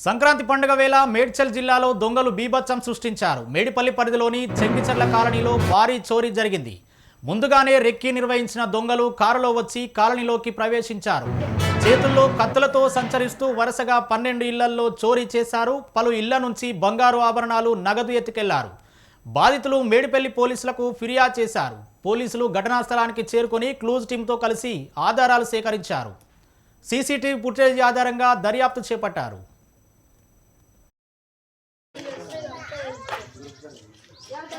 సంక్రాంతి పండుగ వేళ మేడ్చల్ జిల్లాలో దొంగలు బీభత్సం సృష్టించారు. మేడిపల్లి పరిధిలోని చెంగిచెర్ల కాలనీలో భారీ చోరీ జరిగింది. ముందుగానే రెక్కి నిర్వహించిన దొంగలు కారులో వచ్చి కాలనీలోకి ప్రవేశించారు. చేతుల్లో కత్తులతో సంచరిస్తూ వరుసగా పన్నెండు ఇళ్ళల్లో చోరీ చేశారు. పలు ఇళ్ళ నుంచి బంగారు ఆభరణాలు నగదు ఎత్తుకెళ్ళారు. బాధితులు మేడిపల్లి పోలీసులకు ఫిర్యాదు చేశారు. పోలీసులు ఘటనా స్థలానికి చేరుకొని క్లూజ్ టీంతో కలిసి ఆధారాలు సేకరించారు. సీసీటీవీ ఫుటేజ్ ఆధారంగా దర్యాప్తు చేపట్టారు.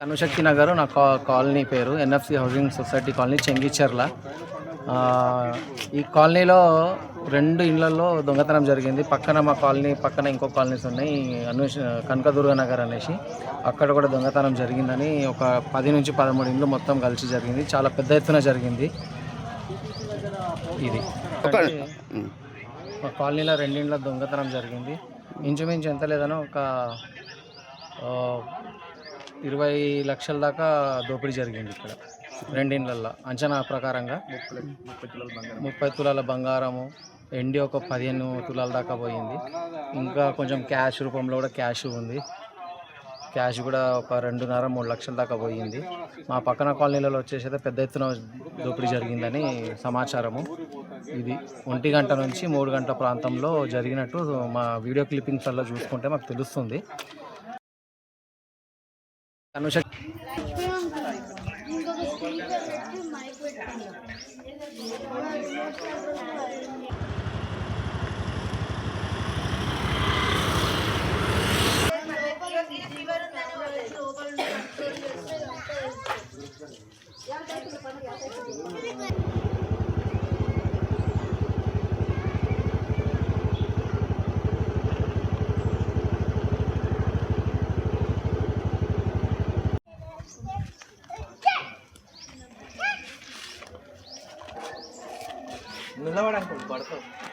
అనుశక్తి నగర్ నా కా కాలనీ పేరు NFC housing society colony Chengicherla ఈ కాలనీలో రెండు ఇళ్ళలో దొంగతనం జరిగింది. పక్కన మా కాలనీ పక్కన ఇంకో కాలనీస్ ఉన్నాయి. అనుష కనకదుర్గ నగర్ అనేసి. అక్కడ కూడా దొంగతనం జరిగిందని ఒక పది నుంచి పదమూడు ఇండ్లు మొత్తం కలిసి జరిగింది. చాలా పెద్ద ఎత్తున జరిగింది. ఇది. మా. కాలనీలో రెండిండ్ల దొంగతనం జరిగింది. ఇంచుమించు ఎంత లేదనో ఒక ఇరవై లక్షల దాకా దోపిడీ జరిగింది ఇక్కడ. రెండిండ్లల్లో అంచనా ప్రకారంగా ముప్పై తులాల బంగారము ఎండి ఒక పదిహేను తులాల దాకా పోయింది. ఇంకా కొంచెం క్యాష్ రూపంలో కూడా క్యాష్ ఉంది. క్యాష్ కూడా ఒక రెండున్నర మూడు లక్షల దాకా పోయింది. మా పక్కన కాలనీలలో వచ్చేసి అయితే పెద్ద ఎత్తున దోపిడీ జరిగిందని సమాచారము. ఇది ఒంటి గంట నుంచి మూడు గంటల ప్రాంతంలో జరిగినట్టు మా వీడియో క్లిప్పింగ్స్లో చూసుకుంటే మాకు తెలుస్తుంది. কানুষা No la habrán compartido.